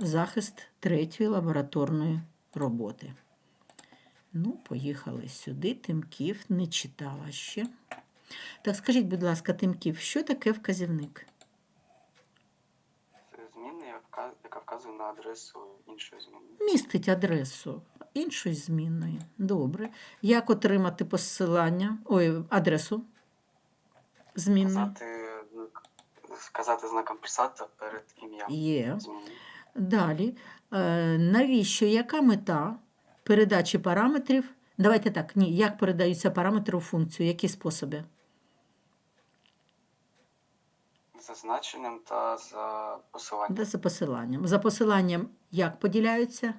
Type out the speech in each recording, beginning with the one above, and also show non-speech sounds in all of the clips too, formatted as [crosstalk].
захист третьої лабораторної роботи. Ну, поїхали сюди. Тимків не читала ще. Так, скажіть, будь ласка, Тимків, що таке вказівник? Це зміна, яка, вказує на адресу іншої зміни. Містить адресу іншої змінної. Добре. Як отримати посилання, ой, адресу змінної? Сказати, сказати знаком писати перед ім'ям Є. зміни. Далі. Е, навіщо? Яка мета передачі параметрів? Давайте так, ні, як передаються параметри у функцію, які способи? За значенням та за посиланням. Де за посиланням? За посиланням як поділяються?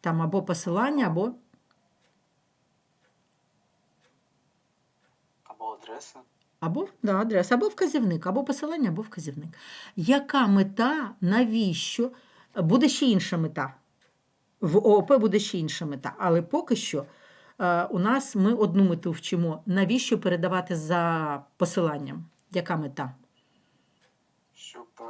Там або посилання, або Або адреса. Або да, адреса, або вказівник, або посилання, або вказівник. Яка мета, навіщо? Буде ще інша мета. В ООП буде ще інша мета. Але поки що е, у нас ми одну мету вчимо. Навіщо передавати за посиланням? Яка мета? Щоб е,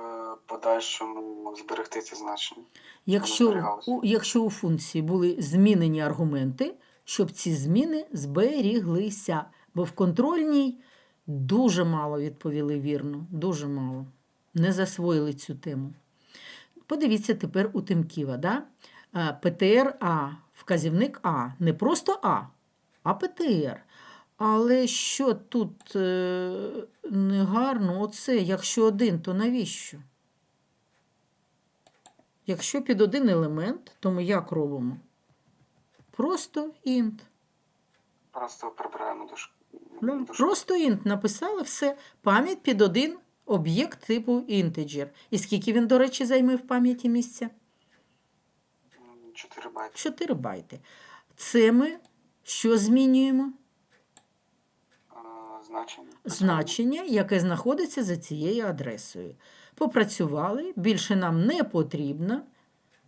подальшому зберегти ці значення. Якщо, у, якщо у функції були змінені аргументи, щоб ці зміни зберіглися. Бо в контрольній дуже мало відповіли вірно, дуже мало. Не засвоїли цю тему. Подивіться тепер у Тимківа. Да? Е, ПТР А, вказівник А. Не просто А, а ПТР. Але що тут е, негарно, оце, якщо один, то навіщо? Якщо під один елемент, то ми як робимо? Просто int. Просто прибираємо душ. Да. Просто int написали все. Пам'ять під один об'єкт типу integer. І скільки він, до речі, займе в пам'яті місця? м, 4 байти. 4 байти. Це ми що змінюємо? Значення. Значення, яке знаходиться за цією адресою. Попрацювали, більше нам не потрібна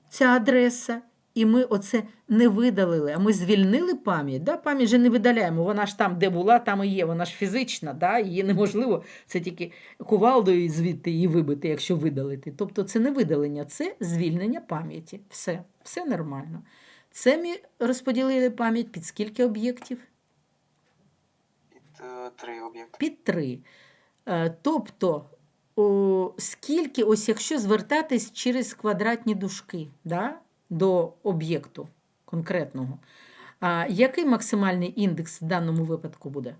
ця адреса, і ми оце не видалили, а ми звільнили пам'ять. Да? Пам'ять же не видаляємо, вона ж там, де була, там і є, вона ж фізична, да? її неможливо, це тільки кувалдою звідти її вибити, якщо видалити. Тобто це не видалення, це звільнення пам'яті. Все, все нормально. Це ми розподілили пам'ять під скільки об'єктів? Під е, три об'єкти. під 3. Тобто, о, скільки, ось якщо звертатись через квадратні дужки да, до об'єкту конкретного, а, який максимальний індекс в даному випадку буде?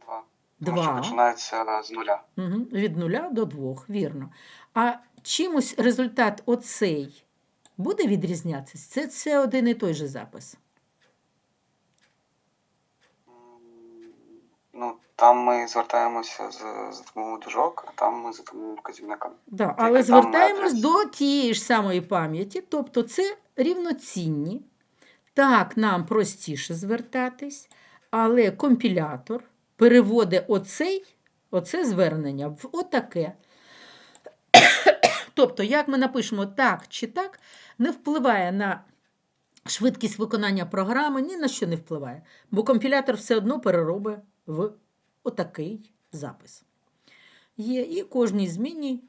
Два. Тому що Два. починається з нуля. Угу. Від нуля до двох, вірно. А чимось результат оцей буде відрізнятися? Це, це один і той же запис. М, Ну, там ми звертаємося з, з допомогою дужок, а там ми за допомогою вказівника. Да, але звертаємось до тієї ж самої пам'яті, тобто це рівноцінні. Так, нам простіше звертатись, але компілятор переводить оцей, оце звернення в отаке. [coughs] Тобто, як ми напишемо так чи так, не впливає на швидкість виконання програми, ні на що не впливає, бо компілятор все одно переробить в отакий запис. Є і кожній зміні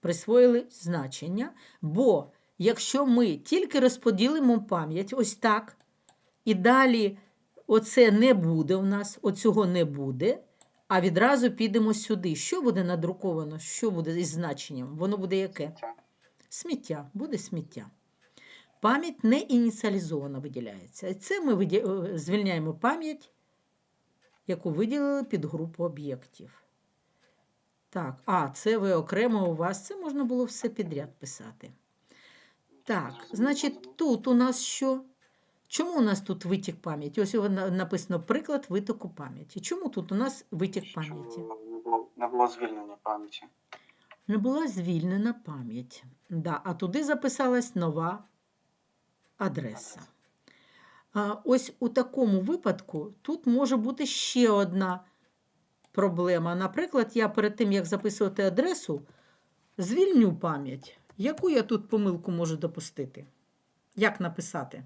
присвоїли значення, бо якщо ми тільки розподілимо пам'ять ось так, і далі оце не буде у нас, оцього не буде, а відразу підемо сюди. Що буде надруковано? Що буде із значенням? Воно буде яке? Сміття, буде сміття. Пам'ять не ініціалізовано виділяється. Це ми е, звільняємо пам'ять, яку виділили під групу об'єктів. Так, а, це ви окремо у вас, це можна було все підряд писати. Так, значить, тут у нас що? Чому у нас тут витік пам'яті? Ось написано приклад витоку пам'яті. Чому тут у нас витік пам'яті? не було, не було звільнення пам'яті. Не була звільнена пам'ять. Да, а туди записалась нова адреса. Ось у такому випадку тут може бути ще одна проблема. Наприклад, я перед тим, як записувати адресу, звільню пам'ять. Яку я тут помилку можу допустити? Як написати?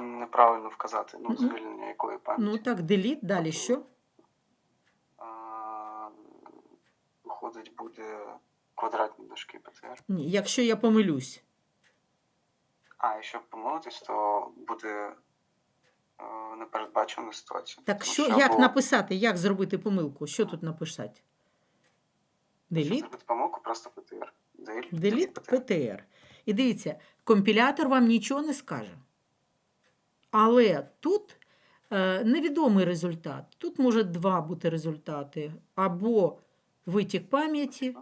Неправильно вказати, ну, звільнення якої пам'яті. Ну так, delete, далі що? Виходить, буде квадратні дужки ПТР. Ні, якщо я помилюсь. А, якщо помилитись, то буде е, непередбачена ситуація. Так Тому що, як або- написати, як зробити помилку? Що тут написати? Delete, зробити помилку, просто ПТР. Delete, delete ПТР. PTR. І дивіться, компілятор вам нічого не скаже. Але тут е, невідомий результат. Тут може два бути результати. Або витік пам'яті,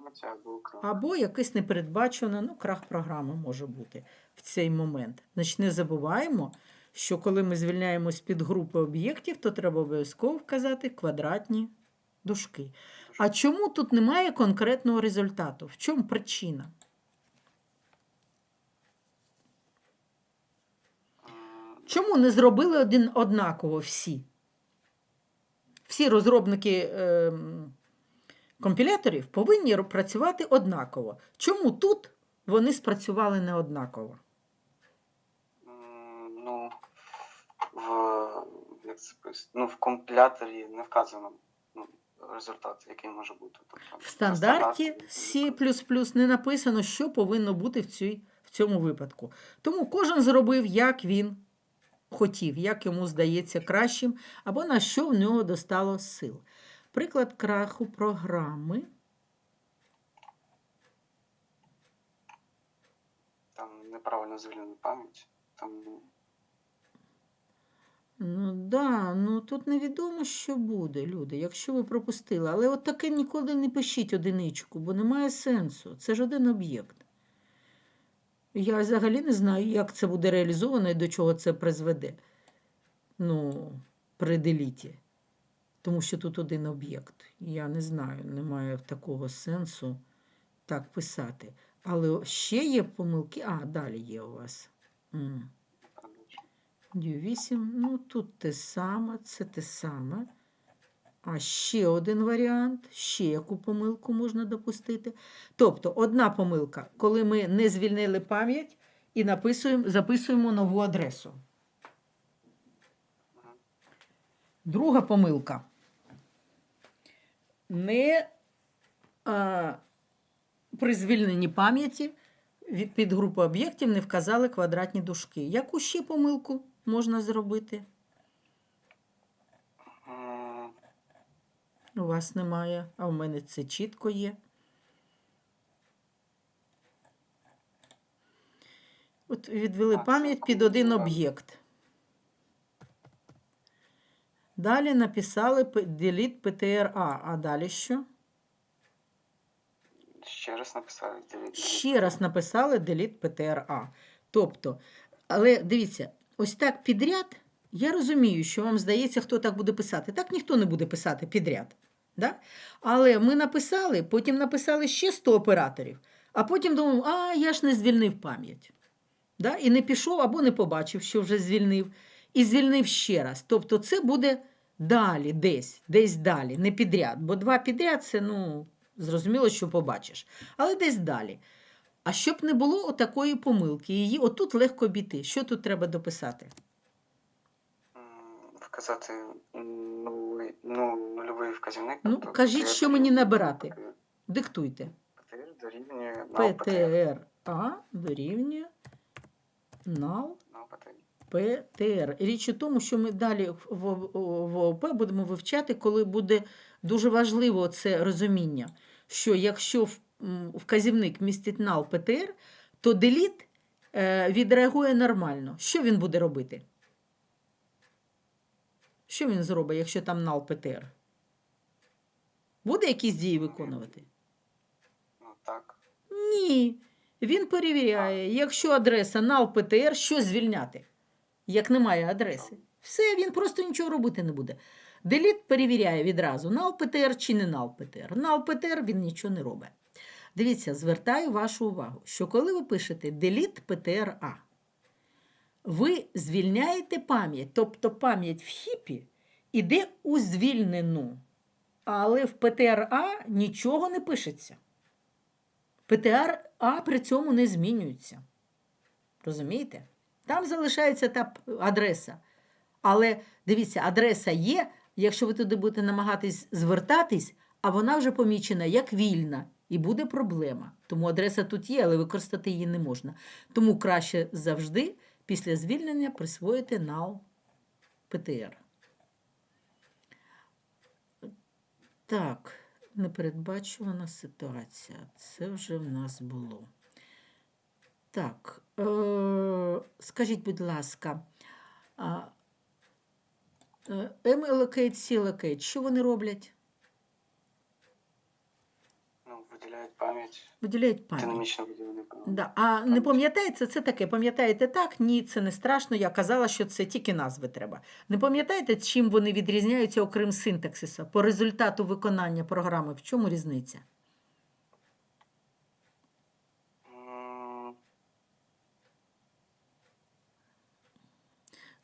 або якесь непередбачене, ну, крах програми може бути в цей момент. Значить, не забуваємо, що коли ми звільняємось під групи об'єктів, то треба обов'язково вказати квадратні дужки. А чому тут немає конкретного результату? В чому причина? Чому не зробили один однаково всі? Всі розробники ем, компіляторів повинні працювати однаково. Чому тут вони спрацювали не однаково? Ну, в, як це ну, в компіляторі не вказано ну, результат, який може бути. Тобто, В стандарті C не написано, що повинно бути в, цій, в цьому випадку. Тому кожен зробив, як він хотів, як йому здається кращим, або на що в нього достало сил. Приклад краху програми. Там неправильно звільнена пам'ять. Там Ну да, ну тут невідомо, що буде, люди, якщо ви пропустили. Але от таке ніколи не пишіть одиничку, бо немає сенсу. Це ж один об'єкт. Я взагалі не знаю, як це буде реалізовано і до чого це призведе. Ну, при деліті. Тому що тут один об'єкт. Я не знаю, немає такого сенсу так писати. Але ще є помилки. А, далі є у вас. Дю 8, ну тут те саме, це те саме. А ще один варіант, ще яку помилку можна допустити. Тобто, одна помилка, коли ми не звільнили пам'ять і написуємо, записуємо нову адресу. Друга помилка. Не а, при звільненні пам'яті від підгрупи об'єктів не вказали квадратні дужки. Яку ще помилку можна зробити? У вас немає, а в мене це чітко є. От відвели пам'ять під один об'єкт. Далі написали delete PTRA. А далі що? Ще раз написали. delete, Ще раз написали delete PTRA. Тобто, але дивіться, ось так підряд. Я розумію, що вам здається, хто так буде писати. Так ніхто не буде писати підряд. Да? Але ми написали, потім написали ще 100 операторів, а потім думаємо, а я ж не звільнив пам'ять. Да? І не пішов або не побачив, що вже звільнив, і звільнив ще раз. Тобто це буде далі, десь, десь далі, не підряд. Бо два підряд це, ну, зрозуміло, що побачиш. Але десь далі. А щоб не було отакої помилки, її отут легко обійти. Що тут треба дописати? Вказати нульовий, ну, нульовий вказівник. Ну, тобто кажіть, що мені набирати. Диктуйте. PTR дорівнює null PTR. ПТРА дорівнює нал. ПТР. Річ у тому, що ми далі в, ООП будемо вивчати, коли буде дуже важливо це розуміння, що якщо вказівник містить нал ПТР, то деліт е, відреагує нормально. Що він буде робити? Що він зробить, якщо там нал ПТР? Буде якісь дії виконувати? Ну, так. Ні. Він перевіряє, якщо адреса null PTR, що звільняти, як немає адреси. Все, він просто нічого робити не буде. Delete перевіряє відразу, null PTR чи не null PTR. Null PTR він нічого не робить. Дивіться, звертаю вашу увагу, що коли ви пишете delete PTR-A, ви звільняєте пам'ять, тобто пам'ять в хіпі іде у звільнену, але в PTR-A нічого не пишеться. ПТР А при цьому не змінюється. Розумієте? Там залишається та адреса. Але дивіться, адреса є, якщо ви туди будете намагатись звертатись, а вона вже помічена як вільна. І буде проблема. Тому адреса тут є, але використати її не можна. Тому краще завжди після звільнення присвоїти нал ПТР. Так, непередбачувана ситуація. Це вже в нас було. Так, е- скажіть, будь ласка, е, M-allocate, C-allocate, що вони роблять? Ну, виділяють пам'ять, Виділяють пам'ять. динамічно пам'ять. Да. А не Пам'ять. пам'ятаєте, це таке. Пам'ятаєте так? Ні, це не страшно. Я казала, що це тільки назви треба. Не пам'ятаєте, чим вони відрізняються, окрім синтаксиса? По результату виконання програми, в чому різниця?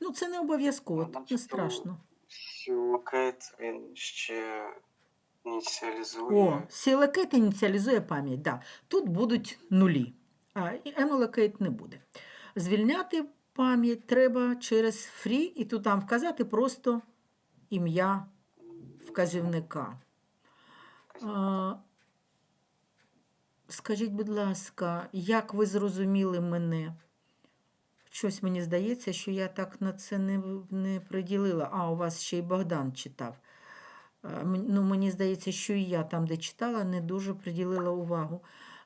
Ну, це не обов'язково, Ну, тут не начебто, страшно. Сілокейт, він ще ініціалізує. О, сілокейт ініціалізує пам'ять. Да. Тут будуть нулі, а і емолокейт не буде. Звільняти пам'ять треба через free, і тут там вказати просто ім'я вказівника. А, Скажіть, будь ласка, як ви зрозуміли мене? Щось мені здається, що я так на це не, не приділила. А, у вас ще й Богдан читав. Ну, мені здається, що і я там, де читала, не дуже приділила увагу.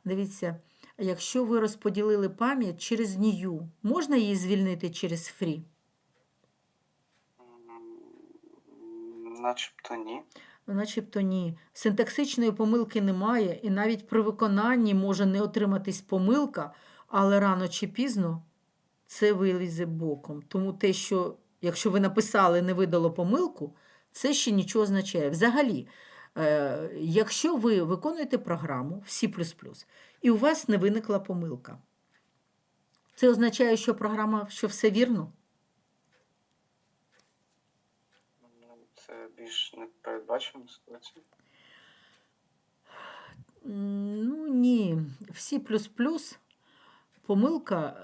Дивіться, якщо ви розподілили пам'ять через нію, можна її звільнити через фрі? Начебто ні. Начебто ні. Синтаксичної помилки немає, і навіть при виконанні може не отриматись помилка, але рано чи пізно це вилізе боком. Тому те, що якщо ви написали, не видало помилку, це ще нічого означає. Взагалі, е, якщо ви виконуєте програму C++, і у вас не виникла помилка, це означає, що програма, що все вірно? Ну, Це більш непередбачувана ситуація. Ну ні, в C++ помилка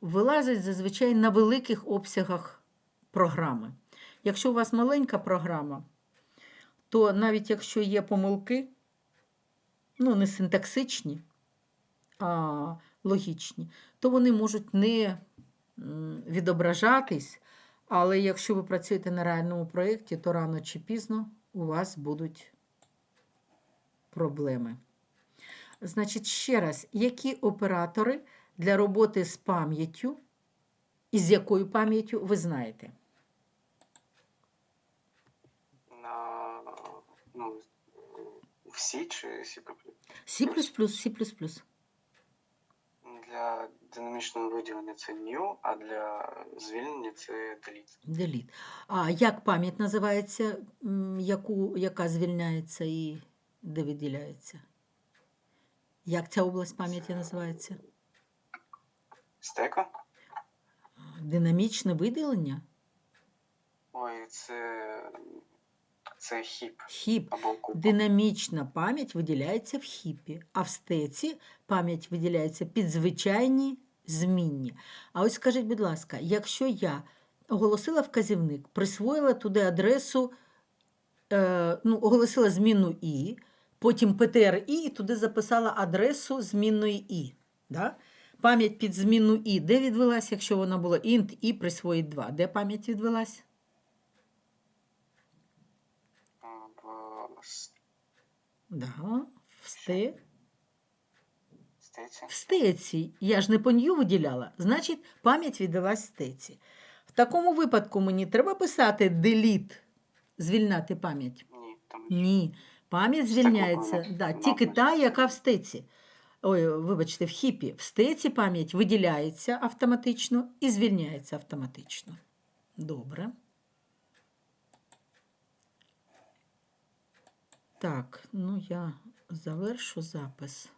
вилазить зазвичай на великих обсягах програми. Якщо у вас маленька програма, то навіть якщо є помилки, ну не синтаксичні, а логічні, то вони можуть не відображатись. Але якщо ви працюєте на реальному проєкті, то рано чи пізно у вас будуть проблеми. Значить, ще раз, які оператори для роботи з пам'яттю і з якою пам'яттю ви знаєте? На ну, всі чи всі C++, C++. Для динамічного виділення це new, а для звільнення це delete. Delete. А як пам'ять називається, яку, яка звільняється і де виділяється? Як ця область пам'яті називається? Стека? Динамічне виділення? Ой, це, це хіп Хіп. або куб. Динамічна пам'ять виділяється в хіпі, а в стеці пам'ять виділяється під звичайні змінні. А ось скажіть, будь ласка, якщо я оголосила вказівник, присвоїла туди адресу, е, ну, оголосила змінну І, потім ПТР І і туди записала адресу змінної І. Да? Пам'ять під змінну І, де відвелась, якщо вона була int і присвоїть 2? Де пам'ять відвелась? Да, в сте. В стеці. Я ж не по нью виділяла, значить, пам'ять віддалась стеці. В такому випадку мені треба писати delete, звільняти пам'ять. Ні, там Ні. Пам'ять звільняється да, тільки та, яка в стеці. Ой, вибачте, в хіпі. В стеці пам'ять виділяється автоматично і звільняється автоматично. Добре. Так, ну я завершу запис.